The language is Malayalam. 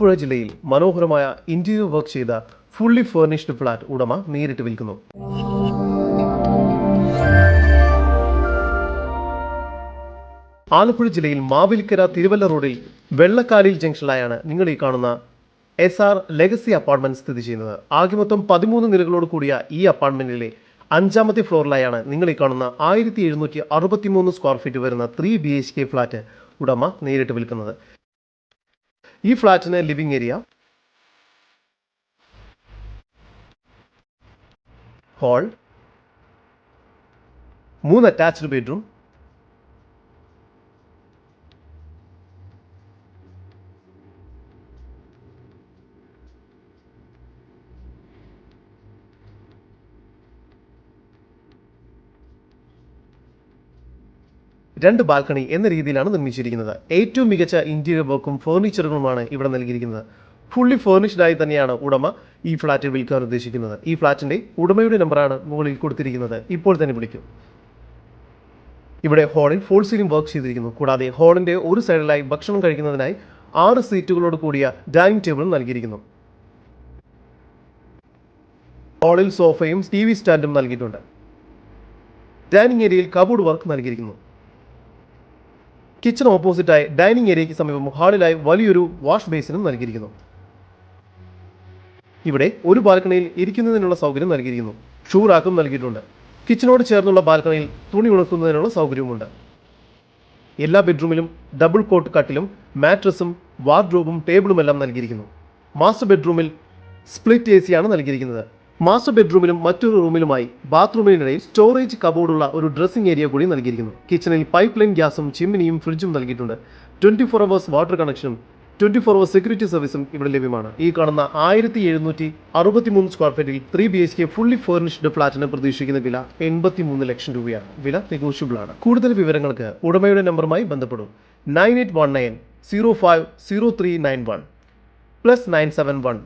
ആലപ്പുഴ ജില്ലയിൽ മനോഹരമായ ഇന്റീരിയർ വർക്ക് ചെയ്ത ഫുള്ളി ഫേർണിഷ്ഡ് ഫ്ലാറ്റ് ഉടമ നേരിട്ട് വിൽക്കുന്നു. ആലപ്പുഴ ജില്ലയിൽ മാവേലിക്കര തിരുവല്ല റോഡിൽ വെള്ളക്കാലിൽ ജംഗ്ഷനിലായാണ് നിങ്ങൾ ഈ കാണുന്ന എസ് ആർ ലെഗസി അപ്പാർട്ട്മെന്റ് സ്ഥിതി ചെയ്യുന്നത്. ആകെ മൊത്തം പതിമൂന്ന് നിലകളോട് കൂടിയ ഈ അപ്പാർട്ട്മെന്റിലെ അഞ്ചാമത്തെ ഫ്ലോറിലായാണ് നിങ്ങൾ ഈ കാണുന്ന ആയിരത്തി എഴുന്നൂറ്റി അറുപത്തിമൂന്ന് സ്ക്വയർ ഫീറ്റ് വരുന്ന three B H K flat ഉടമ നേരിട്ട് വിൽക്കുന്നത്. ഈ ഫ്ലാറ്റിന് ലിവിംഗ് ഏരിയ. ഹോൾ മൂന്ന് അറ്റാച്ച്ഡ് ബെഡ്റൂം രണ്ട് ബാൽക്കണി എന്ന രീതിയിലാണ് നിർമ്മിച്ചിരിക്കുന്നത്. ഏറ്റവും മികച്ച ഇന്റീരിയർ വർക്കും ഫേർണിച്ചറുകളുമാണ് ഇവിടെ നൽകിയിരിക്കുന്നത്. ഫുള്ളി ഫേർണിഷ്ഡ് ആയി തന്നെയാണ് ഉടമ ഈ ഫ്ലാറ്റ് വിൽക്കാൻ ഉദ്ദേശിക്കുന്നത്. ഈ ഫ്ലാറ്റിന്റെ ഉടമയുടെ നമ്പറാണ് മുകളിൽ കൊടുത്തിരിക്കുന്നത്. ഇപ്പോൾ തന്നെ വിളിക്കും. ഇവിടെ ഹാളിൽ ഫോൾ സീലിംഗ് വർക്ക് ചെയ്തിരിക്കുന്നു. കൂടാതെ ഹോളിന്റെ ഒരു സൈഡിലായി ഭക്ഷണം കഴിക്കുന്നതിനായി ആറ് സീറ്റുകളോട് കൂടിയ ഡൈനിങ് ടേബിളും നൽകിയിരിക്കുന്നു. ഹാളിൽ സോഫയും ടി വി സ്റ്റാൻഡും നൽകിയിട്ടുണ്ട്. ഡൈനിങ് ഏരിയയിൽ കബോർഡ് വർക്ക് നൽകിയിരിക്കുന്നു. കിച്ചൺ ഓപ്പോസിറ്റായി ഡൈനിങ് ഏരിയയ്ക്ക് സമീപം ഹാളിലായി വലിയൊരു വാഷ് ബേസിനും നൽകിയിരിക്കുന്നു. ഇവിടെ ഒരു ബാൽക്കണിയിൽ ഇരിക്കുന്നതിനുള്ള സൗകര്യം നൽകിയിരിക്കുന്നു. ഷൂ റാക്കും നൽകിയിട്ടുണ്ട്. കിച്ചണോട് ചേർന്നുള്ള ബാൽക്കണിയിൽ തുണി ഉണക്കുന്നതിനുള്ള സൗകര്യവുമുണ്ട്. എല്ലാ ബെഡ്റൂമിലും ഡബിൾ കോട്ട് കട്ടിലും മാട്രസും വാർഡ്രോബും ടേബിളും എല്ലാം നൽകിയിരിക്കുന്നു. മാസ്റ്റർ ബെഡ്റൂമിൽ സ്പ്ലിറ്റ് എ സിയാണ് നൽകിയിരിക്കുന്നത്. മാസ്റ്റർ ബെഡ്റൂമിലും മറ്റൊരു റൂമിലുമായി ബാത്റൂമിനിടയിൽ സ്റ്റോറേജ് കബോർഡുള്ള ഒരു ഡ്രസ്സിംഗ് ഏരിയ കൂടി നൽകിയിരിക്കുന്നു. കിച്ചണിൽ പൈപ്പ് ലൈൻ ഗ്യാസും ചിമ്മിനിയും ഫ്രിഡ്ജും നൽകിയിട്ടുണ്ട്. ട്വന്റി ഫോർ അവേഴ്സ് വാട്ടർ കണക്ഷനും ട്വന്റി ഫോർ അവേഴ്സ് സെക്യൂരിറ്റി സർവീസും ഇവിടെ ലഭ്യമാണ്. ഈ കാണുന്ന ആയിരത്തി എഴുന്നൂറ്റി അറുപത്തി മൂന്ന് സ്ക്വയർ ഫീറ്റിൽ three B H K fully furnished ഫ്ളാറ്റിന് പ്രതീക്ഷിക്കുന്ന വില എൺപത്തി മൂന്ന് ലക്ഷം രൂപയാണ്. വില നെഗോഷ്യബിൾ ആണ് കൂടുതൽ വിവരങ്ങൾക്ക് ഉടമയുടെ നമ്പറുമായി ബന്ധപ്പെടും. Nine eight one nine zero five zero three nine one. plus 971